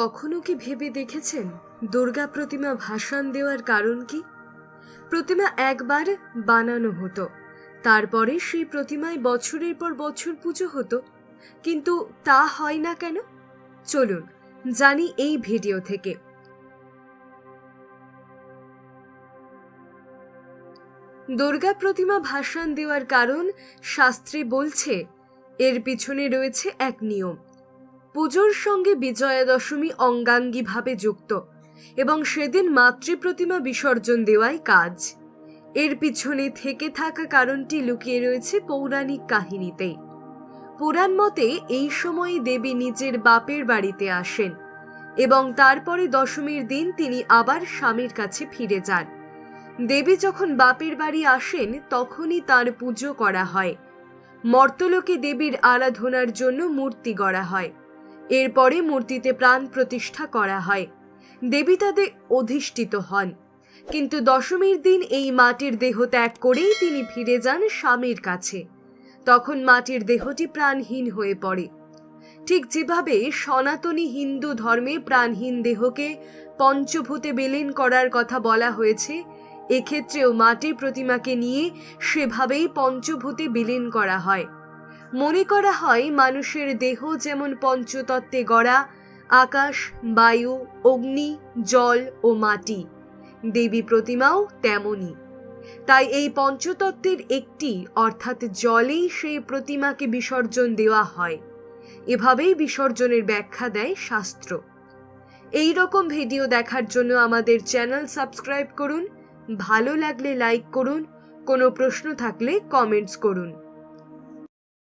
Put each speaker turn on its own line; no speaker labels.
কখনো কি ভেবে দেখেছেন দুর্গা প্রতিমা ভাসান দেওয়ার কারণ কি? প্রতিমা একবার বানানো হতো, তারপরে সেই প্রতিমায় বছরের পর বছর পুজো হতো, কিন্তু তা হয় না কেন? চলুন, জানি এই ভিডিও থেকে। দুর্গা প্রতিমা ভাসান দেওয়ার কারণ শাস্ত্রে বলছে, এর পিছনে রয়েছে এক নিয়ম। পুজোর সঙ্গে বিজয়া দশমী অঙ্গাঙ্গিভাবে যুক্ত এবং সেদিন মাতৃ প্রতিমা বিসর্জন দেওয়াই কাজ। এর পিছনে থেকে থাকা কারণটি লুকিয়ে রয়েছে পৌরাণিক কাহিনীতেই পুরাণ মতে এই সময় দেবী নিজের বাপের বাড়িতে আসেন এবং তারপরে দশমীর দিন তিনি আবার স্বামীর কাছে ফিরে যান। দেবী যখন বাপের বাড়ি আসেন, তখনই তার পুজো করা হয়। মর্তলোকে দেবীর আরাধনার জন্য মূর্তি গড়া হয়। এরপরে মূর্তিতে প্রাণ প্রতিষ্ঠা করা হয়। দেবী তাদের অধিষ্ঠিত হন। কিন্তু দশমীর দিন এই মাটির দেহ ত্যাগ করেই তিনি ফিরে যান স্বামীর কাছে। তখন মাটির দেহটি প্রাণহীন হয়ে পড়ে। ঠিক যেভাবে সনাতনী হিন্দু ধর্মে প্রাণহীন দেহকে পঞ্চভূতে বিলীন করার কথা বলা হয়েছে, এক্ষেত্রেও মাটির প্রতিমাকে নিয়ে সেভাবেই পঞ্চভূতে বিলীন করা হয়। মনে করা হয় মানুষের দেহ যেমন পঞ্চতত্ত্বে গড়া, আকাশ, বায়ু, অগ্নি, জল ও মাটি। দেবী প্রতিমাও তেমনই। তাই এই পঞ্চতত্ত্বের একটি, অর্থাৎ জলেই সেই প্রতিমাকে বিসর্জন দেওয়া হয়। এভাবেই বিসর্জনের ব্যাখ্যা দেয় শাস্ত্র। এই রকম ভিডিও দেখার জন্য আমাদের চ্যানেল সাবস্ক্রাইব করুন, ভালো লাগলে লাইক করুন, কোনো প্রশ্ন থাকলে কমেন্টস করুন।